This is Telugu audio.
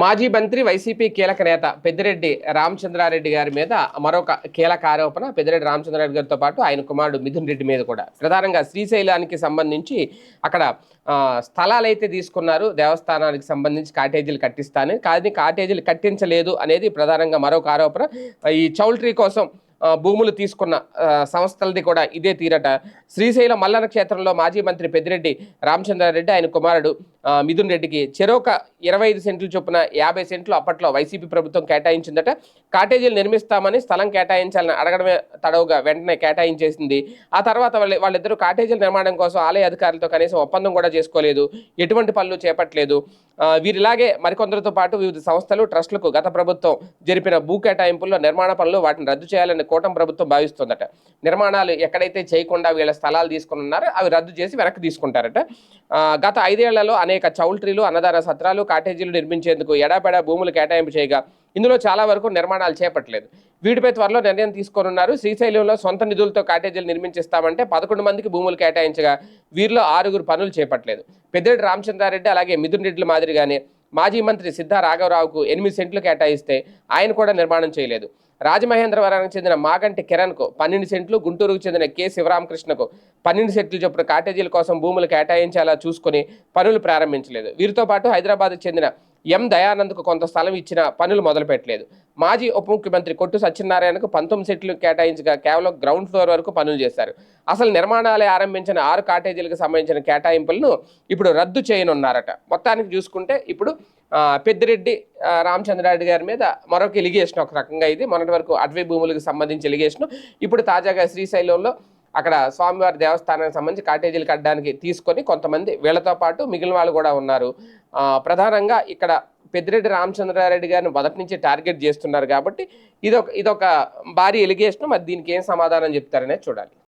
మాజీ మంత్రి వైసీపీ కీలక నేత పెద్దిరెడ్డి రామచంద్రారెడ్డి గారి మీద మరొక కీలక ఆరోపణ. పెద్దిరెడ్డి రామచంద్రారెడ్డి గారితో పాటు ఆయన కుమారుడు మిథున్ రెడ్డి మీద కూడా. ప్రధానంగా శ్రీశైలానికి సంబంధించి అక్కడ స్థలాలైతే స్థలాలు అయితే తీసుకున్నారు. దేవస్థానానికి సంబంధించి కాటేజీలు కట్టిస్తాను. కానీ కాటేజీలు కట్టించలేదు అనేది ప్రధానంగా మరొక ఆరోపణ. ఈ చౌల్ట్రీ కోసం భూములు తీసుకున్న సంస్థలది కూడా ఇదే తీరట. శ్రీశైలం మల్లన క్షేత్రంలో మాజీ మంత్రి పెద్దిరెడ్డి రామచంద్రారెడ్డి ఆయన కుమారుడు మిథున్ రెడ్డికి చెరోక ఇరవై ఐదు సెంట్లు చొప్పున యాభై సెంట్లు అప్పట్లో వైసీపీ ప్రభుత్వం కేటాయించిందట. కాటేజీలు నిర్మిస్తామని స్థలం కేటాయించాలని అడగడమే తడవుగా వెంటనే కేటాయించేసింది. ఆ తర్వాత వాళ్ళ వాళ్ళిద్దరూ కాటేజీల నిర్మాణం కోసం ఆలయ అధికారులతో కనీసం ఒప్పందం కూడా చేసుకోలేదు. ఎటువంటి పనులు చేపట్టలేదు. వీరిలాగే మరికొందరితో పాటు వివిధ సంస్థలు ట్రస్టులకు గత ప్రభుత్వం జరిపిన భూ కేటాయింపుల్లో నిర్మాణ పనులు వాటిని రద్దు చేయాలని కూటమి ప్రభుత్వం భావిస్తుందట. నిర్మాణాలు ఎక్కడైతే చేయకుండా వీళ్ళ స్థలాలు తీసుకుని ఉన్నారో అవి రద్దు చేసి వెనక్కి తీసుకుంటారట. గత ఐదేళ్ళలో అనేక చౌల్ట్రీలు అన్నదాన సత్రాలు కాటేజీలు నిర్మించేందుకు ఎడాపెడా భూములు కేటాయింపు చేయగా ఇందులో చాలా వరకు నిర్మాణాలు చేపట్టలేదు. వీటిపై త్వరలో నిర్ణయం తీసుకోనున్నారు. శ్రీశైలంలో సొంత నిధులతో కాటేజీలు నిర్మించిస్తామంటే పదకొండు మందికి భూములు కేటాయించగా వీరిలో ఆరుగురు పనులు చేపట్టలేదు. పెద్దిరెడ్డి రామచంద్రారెడ్డి అలాగే మిథున్ రెడ్డిల మాదిరిగానే మాజీ మంత్రి సిద్ధా రాఘవరావుకు ఎనిమిది సెంట్లు కేటాయిస్తే ఆయన కూడా నిర్మాణం చేయలేదు. రాజమహేంద్రవరానికి చెందిన మాగంటి కిరణ్కు పన్నెండు సెంట్లు గుంటూరుకు చెందిన కె. శివరామకృష్ణకు పన్నెండు సెంట్లు చొప్పున కాటేజీల కోసం భూములు కేటాయించేలా చూసుకుని పనులు ప్రారంభించలేదు. వీరితో పాటు హైదరాబాద్కు చెందిన ఎం దయానంద్కు కొంత స్థలం ఇచ్చిన పనులు మొదలుపెట్టలేదు. మాజీ ఉప ముఖ్యమంత్రి కొట్టు సత్యనారాయణకు పంతొమ్మిది సెట్లు కేటాయించగా కేవలం గ్రౌండ్ ఫ్లోర్ వరకు పనులు చేశారు. అసలు నిర్మాణాలే ఆరంభించిన ఆరు కాటేజీలకు సంబంధించిన కేటాయింపులను ఇప్పుడు రద్దు చేయనున్నారట. మొత్తానికి చూసుకుంటే ఇప్పుడు పెద్దిరెడ్డి రామచంద్రారెడ్డి గారి మీద మరొక ఎలిగేషన్ ఒక రకంగా ఇది. మొన్నటి వరకు అటవీ భూములకు సంబంధించి ఎలిగేషన్ ఇప్పుడు తాజాగా శ్రీశైలంలో అక్కడ స్వామివారి దేవస్థానానికి సంబంధించి కాటేజీలు కట్టడానికి తీసుకొని కొంతమంది వీళ్ళతో పాటు మిగిలిన వాళ్ళు కూడా ఉన్నారు. ప్రధానంగా ఇక్కడ పెద్దిరెడ్డి రామచంద్రారెడ్డి గారిని మొదటి నుంచి టార్గెట్ చేస్తున్నారు కాబట్టి ఇదొక ఇదొక భారీ ఎలిగేషన్. మరి దీనికి ఏం సమాధానం చెప్తారనేది చూడాలి.